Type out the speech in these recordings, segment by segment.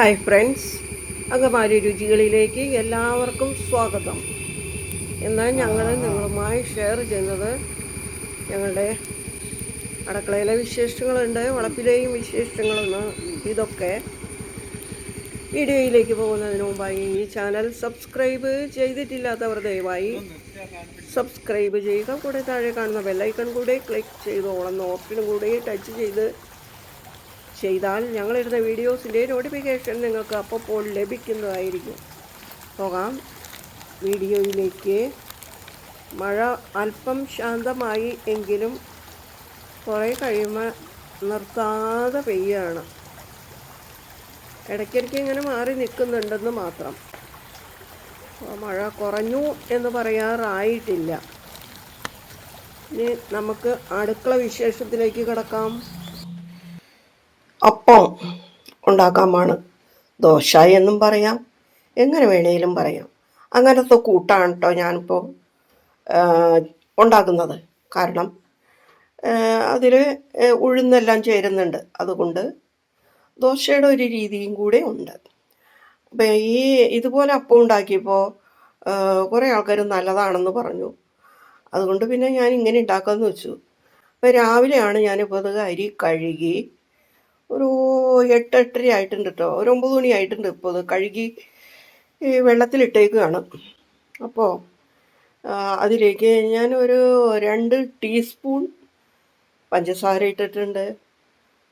Hi friends അകമാരി രുചികളിലേക്ക് എല്ലാവർക്കും സ്വാഗതം. എന്നാൽ ഞങ്ങൾ നിങ്ങളുമായി ഷെയർ ചെയ്യുന്നത് ഞങ്ങളുടെ അടുക്കളയിലെ വിശേഷങ്ങളുണ്ട് വളപ്പിലെയും വിശേഷങ്ങളൊന്ന് ഇതൊക്കെ വീഡിയോയിലേക്ക് പോകുന്നതിന് മുമ്പായി ഈ ചാനൽ സബ്സ്ക്രൈബ് ചെയ്തിട്ടില്ലാത്തവർ ദയവായി സബ്സ്ക്രൈബ് ചെയ്യുക. കൂടെ താഴെ കാണുന്ന ബെല്ലൈക്കൺ കൂടെ ക്ലിക്ക് ചെയ്തോളം ഓപ്ഷനും കൂടെ ടച്ച് ചെയ്ത് ചെയ്താൽ ഞങ്ങളിടുന്ന വീഡിയോസിന്റെ നോട്ടിഫിക്കേഷൻ നിങ്ങൾക്ക് അപ്പോൾ ലഭിക്കുന്നതായിരിക്കും. പോകാം. വീഡിയോയിലേക്ക്. മഴ അല്പം ശാന്തമായി എങ്കിലും കുറേ കഴിയുമ്പോൾ നിർത്താതെ പെയ്യാണ്. ഇടയ്ക്കിടയ്ക്ക് ഇങ്ങനെ മാറി നിൽക്കുന്നുണ്ടെന്ന് മാത്രം. മഴ കുറഞ്ഞു എന്ന് പറയാറായിട്ടില്ല. ഇനി നമുക്ക് അടുക്കള വിശേഷത്തിലേക്ക് കിടക്കാം. അപ്പം ഉണ്ടാക്കാമാണ്. ദോശ എന്നും പറയാം. എങ്ങനെ വേണേലും പറയാം. അങ്ങനത്തെ കൂട്ടാണ് കേട്ടോ ഞാനിപ്പോൾ ഉണ്ടാക്കുന്നത്. കാരണം അതിൽ ഉഴുന്നെല്ലാം ചേരുന്നുണ്ട്. അതുകൊണ്ട് ദോശയുടെ ഒരു രീതിയും കൂടെ ഉണ്ട്. അപ്പം ഈ ഇതുപോലെ അപ്പം ഉണ്ടാക്കിയപ്പോൾ കുറേ ആൾക്കാർ നല്ലതാണെന്ന് പറഞ്ഞു. അതുകൊണ്ട് പിന്നെ ഞാൻ ഇങ്ങനെ ഉണ്ടാക്കാമെന്ന് വെച്ചു. അപ്പോൾ രാവിലെയാണ് ഞാനിപ്പോൾ അത് അരി കഴുകി ഒരു എട്ട് എട്ടര ആയിട്ടുണ്ട് കേട്ടോ ഒരു ഒമ്പത് മണി ആയിട്ടുണ്ട് ഇപ്പോൾ അത് കഴുകി ഈ വെള്ളത്തിലിട്ടേക്കുകയാണ് അപ്പോൾ അതിലേക്ക് ഞാൻ ഒരു രണ്ട് ടീസ്പൂൺ പഞ്ചസാര ഇട്ടിട്ടുണ്ട്.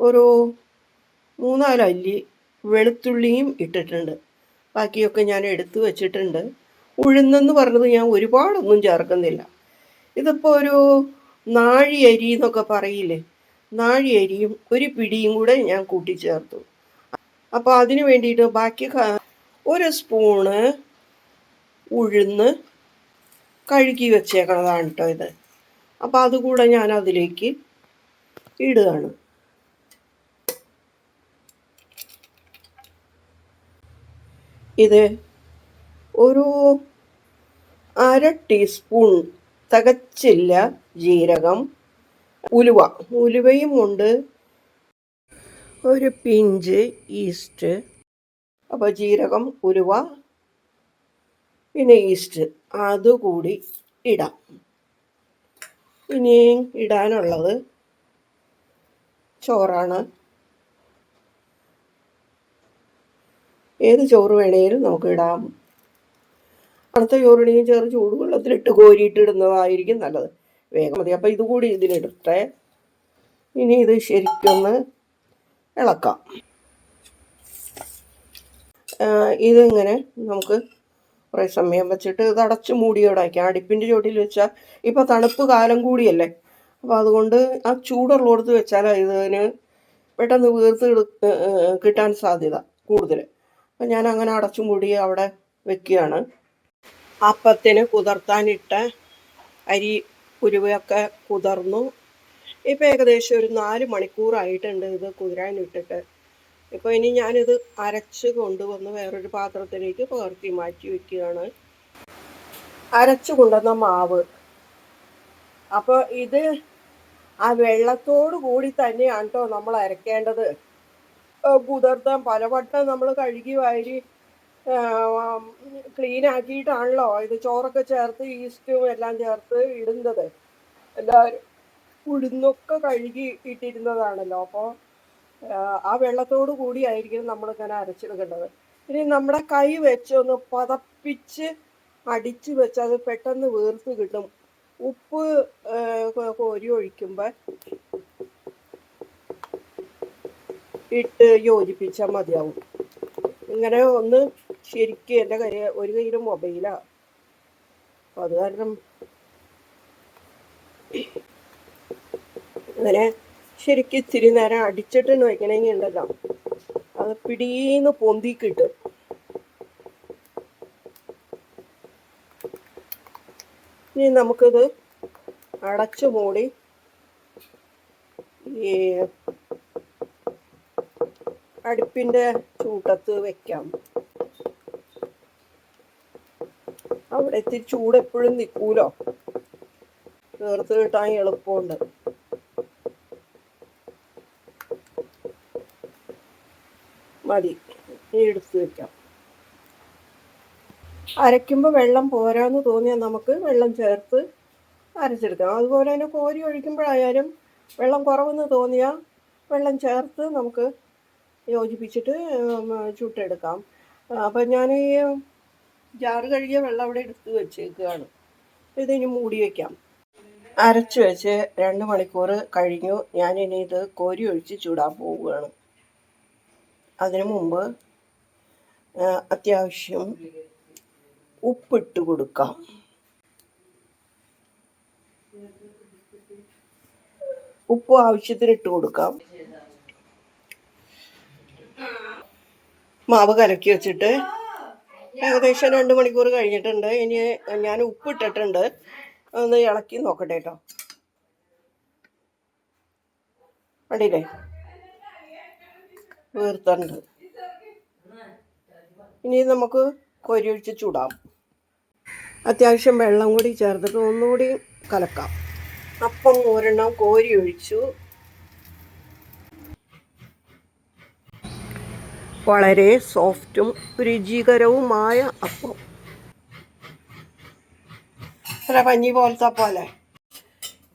ഒരു മൂന്നാൽ അല്ലി വെളുത്തുള്ളിയും ഇട്ടിട്ടുണ്ട്. ബാക്കിയൊക്കെ ഞാൻ എടുത്തു വച്ചിട്ടുണ്ട്. ഉഴുന്നെന്ന് പറഞ്ഞത് ഞാൻ ഒരുപാടൊന്നും ചേർക്കുന്നില്ല. ഇതിപ്പോൾ ഒരു നാഴി അരി എന്നൊക്കെ പറയില്ലേ? നാഴിയരിയും ഒരു പിടിയും കൂടെ ഞാൻ കൂട്ടിച്ചേർത്തു. അപ്പോൾ അതിന് വേണ്ടിയിട്ട് ബാക്കി ഒരു സ്പൂണ് ഉഴുന്ന് കഴുകി വെച്ചേക്കണതാണ് കേട്ടോ ഇത്. അപ്പോൾ അതുകൂടെ ഞാൻ അതിലേക്ക് ഇടുകയാണ്. ഇത് ഒരു അര ടീസ്പൂൺ തികച്ചില്ല ജീരകം ഉലുവ. ഉലുവയും ഉണ്ട്. ഒരു പിഞ്ച് ഈസ്റ്റ്. അപ്പോൾ ജീരകം ഉലുവ പിന്നെ ഈസ്റ്റ്. അതുകൂടി ഇടാം. ഇനിയും ഇടാനുള്ളത് ചോറാണ്. ഏത് ചോറ് വേണേലും നമുക്ക് ഇടാം. അടുത്ത ചോറിനെയും ചെറു ചൂടുവെള്ളത്തിലിട്ട് കോരിയിട്ട് ഇടുന്നതായിരിക്കും നല്ലത്. വേഗം മതി. അപ്പോൾ ഇതുകൂടി ഇതിലിടട്ടെ. ഇനി ഇത് ശരിക്കൊന്ന് ഇളക്കാം. ഇതിങ്ങനെ നമുക്ക് കുറേ സമയം വെച്ചിട്ട് ഇത് അടച്ച് മൂടിയോടെ വയ്ക്കാം അടുപ്പിന്റെ ചോട്ടിൽ വെച്ചാൽ ഇപ്പോൾ തണുപ്പ് കാലം കൂടിയല്ലേ. അപ്പോൾ അതുകൊണ്ട് ആ ചൂടുള്ളടത്ത് വെച്ചാൽ ഇതിന് പെട്ടെന്ന് വീർത്ത് കിട്ടാൻ സാധ്യത കൂടുതൽ അപ്പം ഞാൻ അങ്ങനെ അടച്ചു മൂടി അവിടെ വെക്കുകയാണ്. അപ്പത്തിന് കുതിർത്താനിട്ട അരി ഉരുവയൊക്കെ കുതിർന്നു. ഇപ്പം ഏകദേശം ഒരു നാല് മണിക്കൂറായിട്ടുണ്ട് ഇത് കുതിരാനിട്ടിട്ട് ഇപ്പോൾ ഇനി ഞാനിത് അരച്ച് കൊണ്ടുവന്ന് വേറൊരു പാത്രത്തിലേക്ക് പകർത്തി മാറ്റി വയ്ക്കുകയാണ് അരച്ചു കൊണ്ടുവന്ന മാവ്. അപ്പോൾ ഇത് ആ വെള്ളത്തോട് കൂടി തന്നെയാണ് കേട്ടോ നമ്മൾ അരക്കേണ്ടത്. കുതിർത്താൻ പലവട്ടം നമ്മൾ കഴുകി വാരി ക്ലീൻ ആക്കിയിട്ടാണല്ലോ ഇത് ചോറൊക്കെ ചേർത്ത് ഈസ്റ്റും എല്ലാം ചേർത്ത് ഇടുന്നത്. എല്ലാവരും ഉഴുന്നൊക്കെ കഴുകി ഇട്ടിരുന്നതാണല്ലോ. അപ്പോൾ ആ വെള്ളത്തോട് ആയിരിക്കും നമ്മളിങ്ങനെ അരച്ചെടുക്കേണ്ടത്. ഇനി നമ്മുടെ കൈ വെച്ച് ഒന്ന് പതപ്പിച്ച് അടിച്ച് വെച്ച് അത് പെട്ടെന്ന് വീർത്ത് കിട്ടും. ഉപ്പ് കോരി ഒഴിക്കുമ്പോൾ ഇട്ട് യോജിപ്പിച്ചാൽ മതിയാവും. ഇങ്ങനെ ഒന്ന് ശരിക്കും എന്റെ കയ്യിൽ ഒരു കയ്യിൽ മൊബൈലാ അപ്പം അത് കാരണം അങ്ങനെ ശരിക്കും ഇത്തിരി നേരം അടിച്ചിട്ട് വയ്ക്കണമെങ്കിൽ ഉണ്ടല്ലോ. അത് പിടീന്ന് പൊന്തി കിട്ടും. ഇനി നമുക്കിത് അടച്ചു മൂടി ഈ അടുപ്പിന്റെ ചൂട്ടത്ത് വെക്കാം. അവിടെ ഇത്തിരി ചൂട് എപ്പോഴും നിൽക്കൂലോ? നേർത്ത് കിട്ടാൻ എളുപ്പമുണ്ട്. മതി ഇനി എടുത്ത് വെക്കാം. അരയ്ക്കുമ്പോൾ വെള്ളം പോരാന്ന് തോന്നിയാൽ നമുക്ക് വെള്ളം ചേർത്ത് അരച്ചെടുക്കാം. അതുപോലെ തന്നെ കോരി ഒഴിക്കുമ്പോഴായാലും വെള്ളം കുറവെന്ന് തോന്നിയാൽ വെള്ളം ചേർത്ത് നമുക്ക് യോജിപ്പിച്ചിട്ട് ചുട്ടെടുക്കാം. അപ്പം ഞാൻ ഈ ജാറ് കഴുകിയ വെള്ളം അവിടെ എടുത്ത് വെച്ചേക്കുകയാണ് ഇതിനി മൂടി വയ്ക്കാം അരച്ച് വെച്ച് രണ്ട് മണിക്കൂർ കഴിഞ്ഞു. ഞാൻ ഇനി ഇത് കോരി ഒഴിച്ച് ചൂടാൻ പോവുകയാണ്. അതിനു മുമ്പ് അത്യാവശ്യം ഉപ്പിട്ട് കൊടുക്കാം. ഉപ്പ് ആവശ്യത്തിന് ഇട്ട് കൊടുക്കാം. മാവ് കലക്കി വെച്ചിട്ട് ഏകദേശം രണ്ട് മണിക്കൂർ കഴിഞ്ഞിട്ടുണ്ട്. ഇനി ഞാൻ ഉപ്പിട്ടിട്ടുണ്ട് ഒന്ന് ഇളക്കി നോക്കട്ടെ കേട്ടോ കണ്ടില്ലേ? വീർത്തുണ്ട്. ഇനി നമുക്ക് കൊരിച്ച് ചൂടാം. അത്യാവശ്യം വെള്ളം കൂടി ചേർത്തിട്ട് ഒന്നുകൂടി കലക്കാം. അപ്പം ഒരെണ്ണം കോരി ഒഴിച്ചു. വളരെ സോഫ്റ്റും രുചികരവുമായ അപ്പം. പഞ്ഞി പോലത്തെ പോലെ.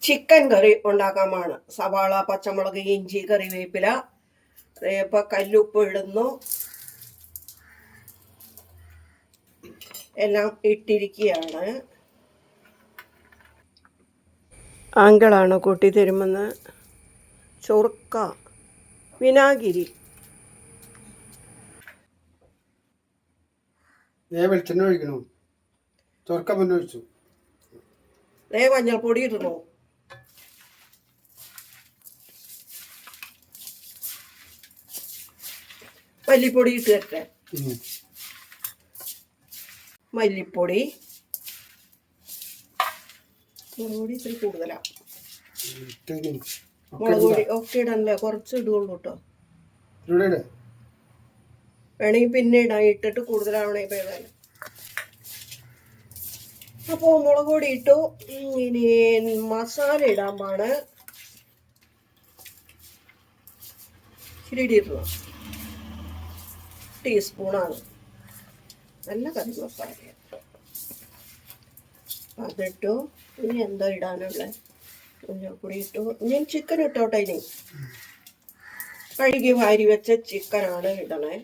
ചിക്കൻ കറി ഉണ്ടാക്കാമാണ്. സവാള പച്ചമുളക് ഇഞ്ചി കറിവേപ്പില ഇപ്പൊ കല്ലുപ്പ് ഇടുന്നു. എല്ലാം ഇട്ടിരിക്കുകയാണ്. ആങ്കിളാണ് കൂട്ടി തരുമെന്ന്. ചൊറുക്ക. വിനാഗിരി. ഞാൻ വെളിച്ചെണ്ണ ഒഴിക്കണു? ചൊർക്ക മുന്നേ ഒഴിച്ചു. ദേ മഞ്ഞൾപ്പൊടി ഇടണോ മല്ലിപ്പൊടി ഇട്ട് ഉം. മല്ലിപ്പൊടി. മുളക് പൊടി ഇത്തിരി കൂടുതലാണ് മുളക് പൊടി ഒക്കെ ഇടണല്ലേ കുറച്ച് ഇടുള്ളൂ കേട്ടോ. വേണമെങ്കിൽ പിന്നെ ഇടാം. ഇട്ടിട്ട് കൂടുതലാവണേ പേതാനും അപ്പോൾ മുളക് പൊടി ഇട്ടു. ഇനി മസാല ഇടാൻ പാണ് ഇടണം ടീസ്പൂണാണ്. നല്ല കറി മസാല അതിട്ടു. ഇനി എന്തോ ഇടാനുള്ള? മഞ്ഞൾപ്പൊടി ഇട്ടു. ഞാൻ ചിക്കൻ ഇട്ടോട്ടെ ഇനി. കഴുകി വാരി വെച്ച ചിക്കനാണ് ഇടണേ.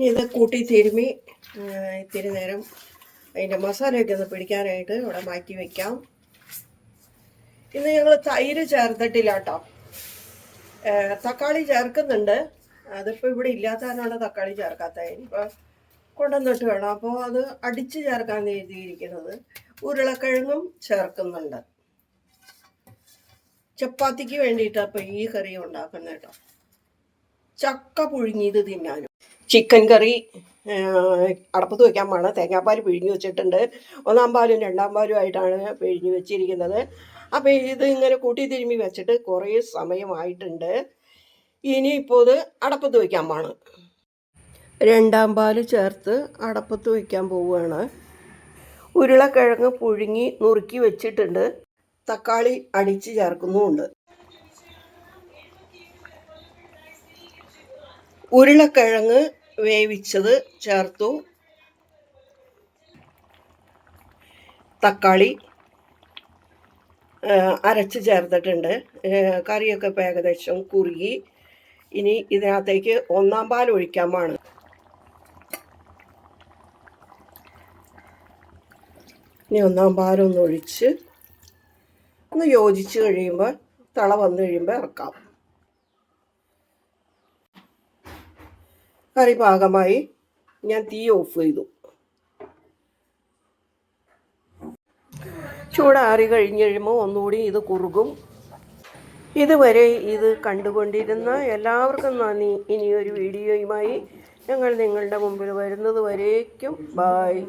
ഇനി ഇത് കൂട്ടി തിരുമ്മി ഇത്തിരി നേരം അതിന്റെ മസാലയൊക്കെ ഒന്ന് പിടിക്കാനായിട്ട് ഇവിടെ മാറ്റി വെക്കാം. ഇന്ന് ഞങ്ങൾ തൈര് ചേർത്തിട്ടില്ല കേട്ടോ തക്കാളി ചേർക്കുന്നുണ്ട്. അതിപ്പോൾ ഇവിടെ ഇല്ലാത്തതിനാണ് തക്കാളി ചേർക്കാത്തത്. ഇനിയിപ്പോൾ കൊണ്ടുവന്നിട്ട് വേണം. അപ്പോൾ അത് അടിച്ച് ചേർക്കാൻ എഴുതിയിരിക്കുന്നത് ഉരുളക്കിഴങ്ങും ചേർക്കുന്നുണ്ട്. ചപ്പാത്തിക്ക് വേണ്ടിയിട്ടാണ് അപ്പോൾ ഈ കറി ഉണ്ടാക്കുന്നത് കേട്ടോ. ചക്ക പുഴുങ്ങിയത് തിന്നാനും. ചിക്കൻ കറി അടപ്പത്ത് വെക്കാൻ പാടാണ് തേങ്ങാപ്പാൽ പിഴിഞ്ഞ് വെച്ചിട്ടുണ്ട്. ഒന്നാം പാലും രണ്ടാം പാലും ആയിട്ടാണ് പിഴിഞ്ഞ് വെച്ചിരിക്കുന്നത്. അപ്പോൾ ഇത് ഇങ്ങനെ കൂട്ടി തിരുമ്മി വെച്ചിട്ട് കുറേ സമയമായിട്ടുണ്ട്. ഇനി ഇനിയിപ്പോൾ ഇത് അടപ്പത്ത് വയ്ക്കാൻ പാണ് രണ്ടാം പാൽ ചേർത്ത് അടപ്പത്ത് വയ്ക്കാൻ പോവുകയാണ്. ഉരുളക്കിഴങ്ങ് പുഴുങ്ങി നുറുക്കി വെച്ചിട്ടുണ്ട്. തക്കാളി അടിച്ച് ചേർക്കുന്നുമുണ്ട്. ഉരുളക്കിഴങ്ങ് വേവിച്ചത് ചേർത്തു. തക്കാളി അരച്ച് ചേർത്തിട്ടുണ്ട്. കറിയൊക്കെ ഇപ്പോൾ ഏകദേശം കുറുകി. ഇനി ഇതിനകത്തേക്ക് ഒന്നാം പാൽ ഒഴിക്കാൻ പാണ് ഇനി ഒന്നാം പാലൊന്ന് ഒഴിച്ച് ഒന്ന് യോജിച്ച് കഴിയുമ്പോൾ തള വന്നു കഴിയുമ്പോൾ ഇറക്കാം. കറി പാകമായി ഞാൻ തീ ഓഫ് ചെയ്തു. ചൂടാറി കഴിഞ്ഞ് കഴിയുമ്പോൾ ഒന്നുകൂടി ഇത് കുറുകും. ഇതുവരെ ഇത് കണ്ടുകൊണ്ടിരുന്ന എല്ലാവർക്കും നന്ദി. ഇനിയൊരു വീഡിയോയുമായി ഞങ്ങൾ നിങ്ങളുടെ മുമ്പിൽ വരുന്നത് വരേക്കും. ബായ്